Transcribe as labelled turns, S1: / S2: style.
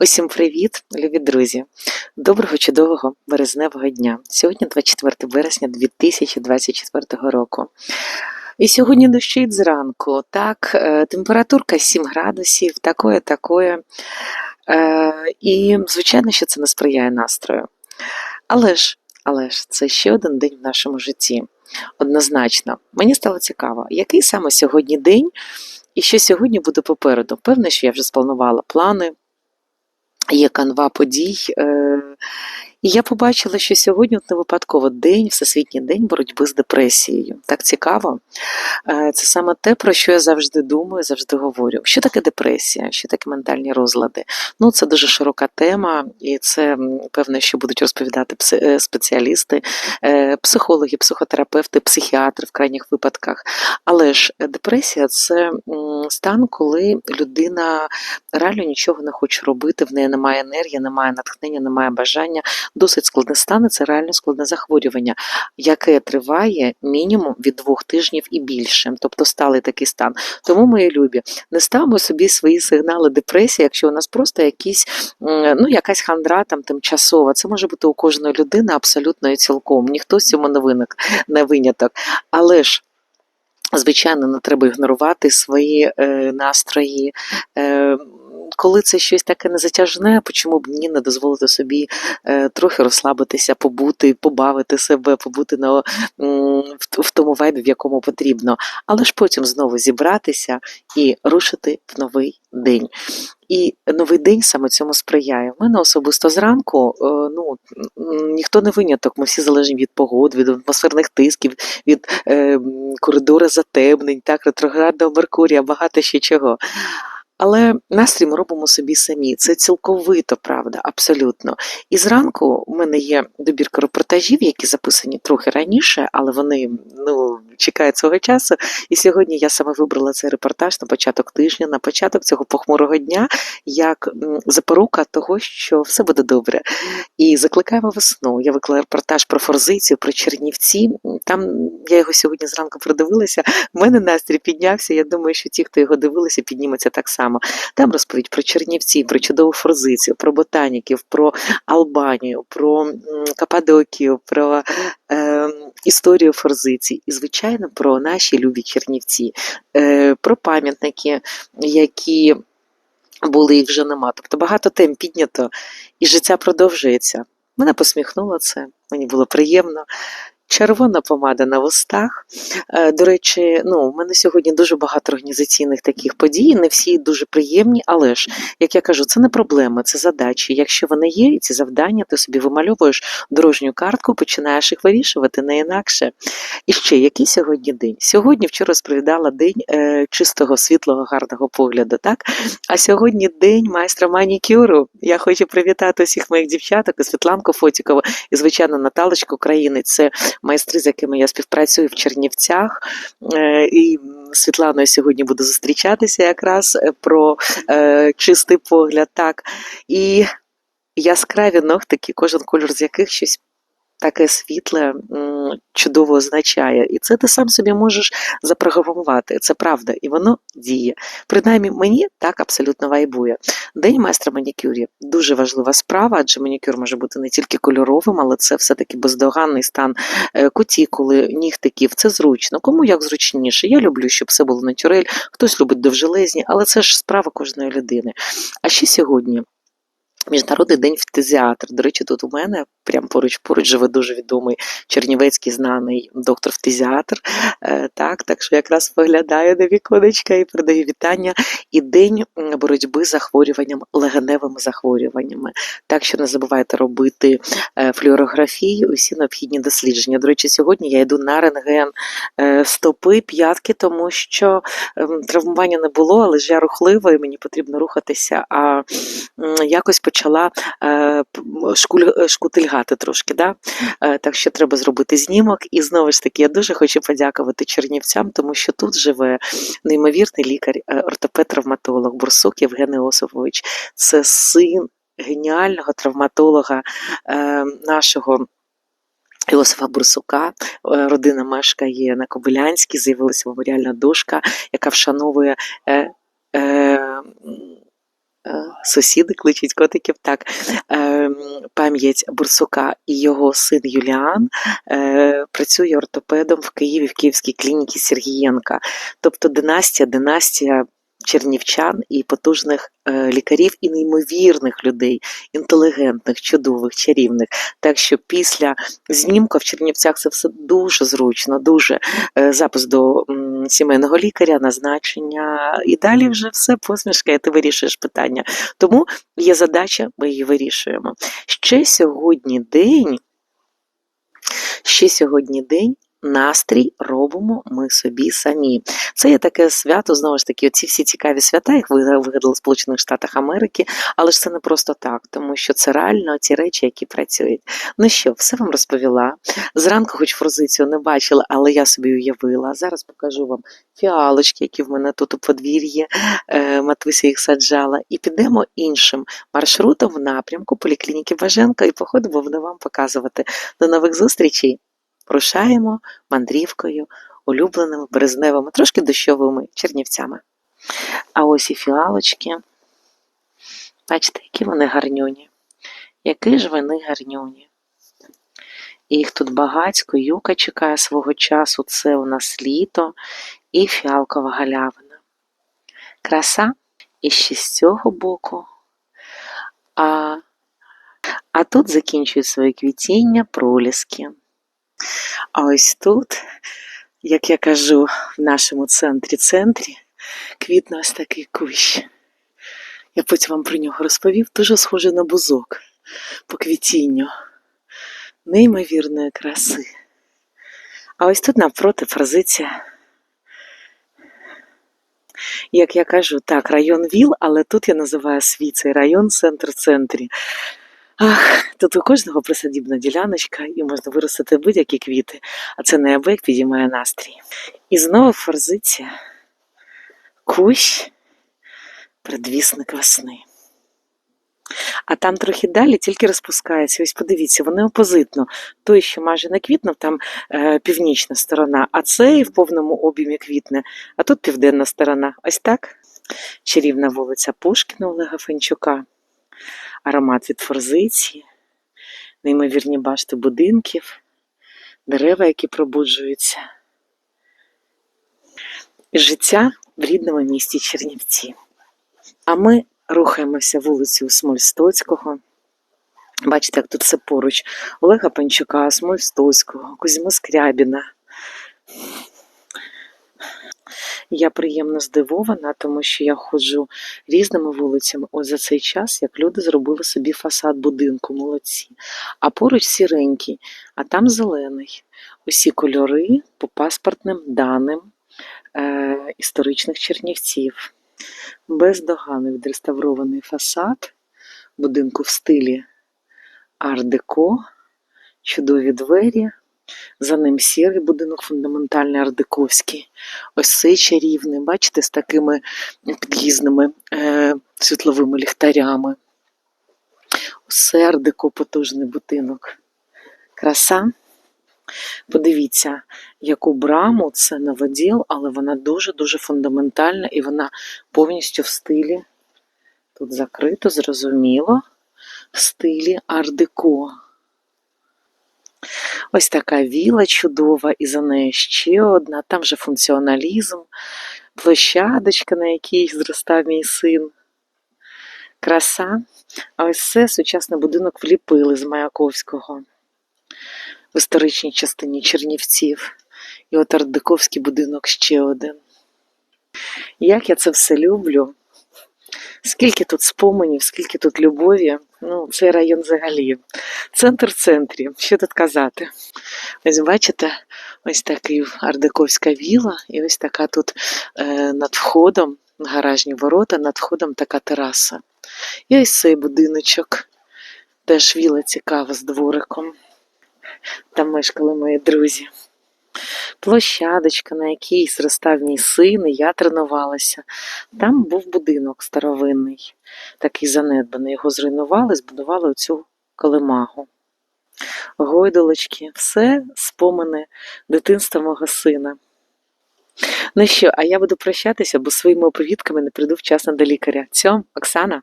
S1: Усім привіт, любі друзі! Доброго чудового березневого дня. Сьогодні 24 вересня 2024 року. І сьогодні дощить зранку. Так, е, температурка 7 градусів, такое, такое. Е, І, звичайно, що це не сприяє настрою. Але ж, але ж, це ще один день в нашому житті. Однозначно, мені стало цікаво, який саме сьогодні день і що сьогодні буде попереду. Певне, що я вже спланувала плани, є канва подій. Е, і я побачила, що сьогодні от не випадково день, Всесвітній день боротьби з депресією. Так цікаво. Е, Це саме те, про що я завжди думаю, завжди говорю. Що таке депресія, що таке ментальні розлади? Ну, це дуже широка тема, і це м, певно, що будуть розповідати е, спеціалісти, психологи, психотерапевти, психіатри в крайніх випадках. Але ж депресія це стан, коли людина реально нічого не хоче робити, в неї немає енергії, немає натхнення, немає бажання. Досить складне стан, це реально складне захворювання, яке триває мінімум від двох тижнів і більше, тобто сталий такий стан. Тому, мої любі, не ставимо собі свої сигнали депресії, якщо у нас просто якісь, ну, якась хандра там тимчасова. Це може бути у кожної людини абсолютно і цілком. Ніхто з цьому не виник, не виняток. Але ж. Звичайно, не треба ігнорувати свої е, настрої. Е, коли це щось таке незатяжне, чому б ні не дозволити собі е, трохи розслабитися, побути, побавити себе, побути на, в, в тому вайбі, в якому потрібно, але ж потім знову зібратися і рушити в новий день. І новий день саме цьому сприяє. У мене особисто зранку е, ну, ніхто не виняток, ми всі залежні від погод, від атмосферних тисків, від е, коридора затемнень, так, ретроградного Меркурія, багато ще чого. Але настрій ми робимо собі самі. Це цілковито правда, абсолютно. І зранку у мене є добірка репортажів, які записані трохи раніше, але вони ну, чекають свого часу. І сьогодні я саме вибрала цей репортаж на початок тижня, на початок цього похмурого дня, як запорука того, що все буде добре. І закликаємо весну. Я виклала репортаж про форзицію, про Чернівці. Там я його сьогодні зранку продивилася. У мене настрій піднявся. Я думаю, що ті, хто його дивилися, підніметься так само. Там розповідь про Чернівці, про чудову форзицію, про ботаніків, про Албанію, про м, Каппадокію, про е, історію форзиції і, звичайно, про наші любі Чернівці, е, про пам'ятники, які були їх вже нема. Тобто багато тем піднято, і життя продовжується. Мене посміхнуло це, мені було приємно. Червона помада на вустах. Е, До речі, ну, у мене сьогодні дуже багато організаційних таких подій, не всі дуже приємні, але ж, як я кажу, це не проблеми, це задачі. Якщо вони є, і ці завдання, ти собі вимальовуєш дорожню картку, починаєш їх вирішувати не інакше. І ще який сьогодні день? Сьогодні вчора розповідала день е, чистого, світлого, гарного погляду, так? А сьогодні день майстра манікюру. Я хочу привітати усіх моїх дівчаток, і Світланку Фотікову, і, звичайно, Наталочку України. Це майстри, з якими я співпрацюю в Чернівцях. Е, І Світланою сьогодні буду зустрічатися якраз е, про е, чистий погляд. Так. І яскраві ногтики, кожен кольор з яких щось таке світле чудово означає. І це ти сам собі можеш запрограмувати. Це правда, і воно діє. Принаймні, мені так абсолютно вайбує. День майстра манікюрів дуже важлива справа, адже манікюр може бути не тільки кольоровим, але це все-таки бездоганний стан е, кутікули, нігтиків. Це зручно. Кому як зручніше. Я люблю, щоб все було натюрель, хтось любить довжелезні, але це ж справа кожної людини. А ще сьогодні. Міжнародний день фтизіатр. До речі, тут у мене прямо поруч поруч живе дуже відомий чернівецький знаний доктор фтизіатр. Е, так, так що якраз виглядаю на віконечка і передаю вітання. І день боротьби з захворюванням, легеневими захворюваннями. Так що не забувайте робити е, флюорографію, усі необхідні дослідження. До речі, сьогодні я йду на рентген е, стопи, п'ятки, тому що ем, травмування не було, але ж я рухлива і мені потрібно рухатися. А якось почала шкуль, шкутильгати трошки. Да? Е, так що треба зробити знімок. І знову ж таки, я дуже хочу подякувати чернівцям, тому що тут живе неймовірний лікар, е, ортопед-травматолог Бурсук Євген Іосифович. Це син геніального травматолога е, нашого. Іосифа Бурсука, родина мешкає на Кобилянській, з'явилася меморіальна дошка, яка вшановує е, е, сусіди кличуть котиків. Так, е, пам'ять Бурсука і його син Юліан е, працює ортопедом в Києві в Київській клініці Сергієнка. Тобто династія, династія чернівчан і потужних е, лікарів, і неймовірних людей, інтелігентних, чудових, чарівних. Так що після знімка в Чернівцях це все дуже зручно, дуже е, запис до сімейного лікаря, назначення, і далі вже все посмішка, і ти вирішуєш питання. Тому є задача, ми її вирішуємо. Ще сьогодні день, ще сьогодні день. Настрій робимо ми собі самі. Це є таке свято, знову ж таки, оці всі цікаві свята, їх вигадали в Сполучених Штатах Америки, але ж це не просто так, тому що це реально ті речі, які працюють. Ну що, все вам розповіла. Зранку, хоч форзицію не бачила, але я собі уявила. Зараз покажу вам фіалочки, які в мене тут у подвір'ї. Е, Матуся їх саджала. І підемо іншим маршрутом в напрямку поліклініки Баженка і походимо буду вам показувати. До нових зустрічей! Рушаємо мандрівкою улюбленими березневими, трошки дощовими чернівцями. А ось і фіалочки. Бачите, які вони гарнюні. Які ж вони гарнюні. Їх тут багацько, юка чекає свого часу, це у нас літо і фіалкова галявина. Краса і ще з цього боку. А, а тут закінчують своє квітіння проліски. А ось тут, як я кажу, в нашому центрі центрі квітне ось такий кущ. Я потім вам про нього розповів, дуже схожий на бузок по квітінню. Неймовірної краси. А ось тут навпроти фразиція. Як я кажу, так, район ВІЛ, але тут я називаю свій цей район центр в центрі. Ах, тут у кожного присадібна діляночка і можна виростити будь-які квіти, а це неабияк підіймає настрій. І знову форзиція, кущ, предвісник весни. А там трохи далі тільки розпускається. Ось подивіться, вони опозитно. Той, що майже не квітнув, там е, північна сторона, а цей в повному об'ємі квітне, а тут південна сторона. Ось так. Чарівна вулиця Пушкіна Олега Фенчука аромат від форзиції, неймовірні башти будинків, дерева, які пробуджуються. І життя в рідному місті Чернівці. А ми рухаємося вулицею Смольстоцького. Бачите, як тут все поруч. Олега Панчука, Смольстоцького, Кузьма Скрябіна. Я приємно здивована, тому що я ходжу різними вулицями. Ось за цей час, як люди зробили собі фасад будинку, молодці. А поруч сіренький, а там зелений. Усі кольори по паспортним даним е, історичних чернівців. Бездоганно відреставрований фасад будинку в стилі ар-деко, чудові двері. За ним сірий будинок фундаментальний ардековський. Ось цей чарівний, бачите, з такими під'їзними е, світловими ліхтарями. Усе ардеко потужний будинок. Краса. Подивіться, яку браму це новоділ, але вона дуже-дуже фундаментальна і вона повністю в стилі. Тут закрито, зрозуміло, в стилі ар-деко. Ось така віла чудова, і за нею ще одна. Там же функціоналізм, площадочка, на якій зростав мій син. Краса. А ось це сучасний будинок вліпили з Маяковського в історичній частині Чернівців. І от ардековський будинок ще один. Як я це все люблю. Скільки тут споменів, скільки тут любові. Ну, цей район взагалі. Центр в центрі. Що тут казати? Ось бачите, ось такий ардековська віла, і ось така тут е, над входом, гаражні ворота, над входом така тераса. І ось цей будиночок. Теж віла цікава з двориком. Там мешкали мої друзі. Площадочка, на якій зростав мій син, і я тренувалася. Там був будинок старовинний, такий занедбаний. Його зруйнували, збудували оцю колемагу. Гойдолочки, все спомини дитинства мого сина. Ну що, а я буду прощатися, бо своїми оповідками не прийду вчасно до лікаря. Цьом, Оксана.